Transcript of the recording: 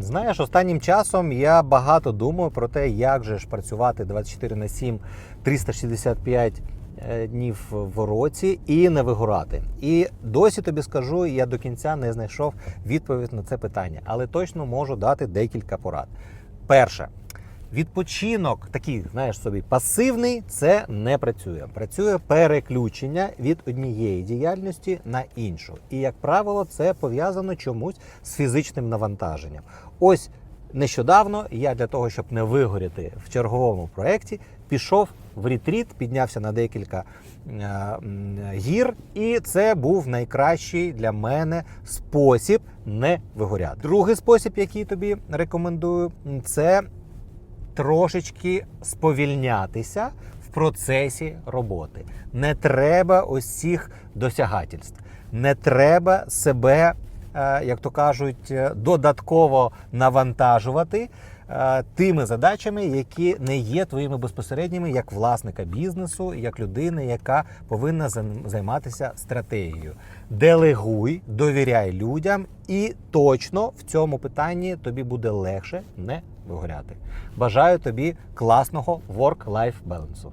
Знаєш, останнім часом я багато думаю про те, як же ж працювати 24 на 7, 365 е, днів в році і не вигорати. І досі тобі скажу, я до кінця не знайшов відповідь на це питання, але точно можу дати декілька порад. Перше. Відпочинок такий, знаєш собі, пасивний, це не працює. Працює переключення від однієї діяльності на іншу. І, як правило, це пов'язано чомусь з фізичним навантаженням. Ось нещодавно я для того, щоб не вигоріти в черговому проєкті, пішов в ретріт, піднявся на декілька е, гір, і це був найкращий для мене спосіб не вигоряти. Другий спосіб, який тобі рекомендую, це трошечки сповільнятися в процесі роботи. Не треба цих досягательств. Не треба себе, е, як то кажуть, е, додатково навантажувати тими задачами, які не є твоїми безпосередніми як власника бізнесу, як людини, яка повинна займатися стратегією. Делегуй, довіряй людям, і точно в цьому питанні тобі буде легше не вигоряти. Бажаю тобі класного work-life балансу.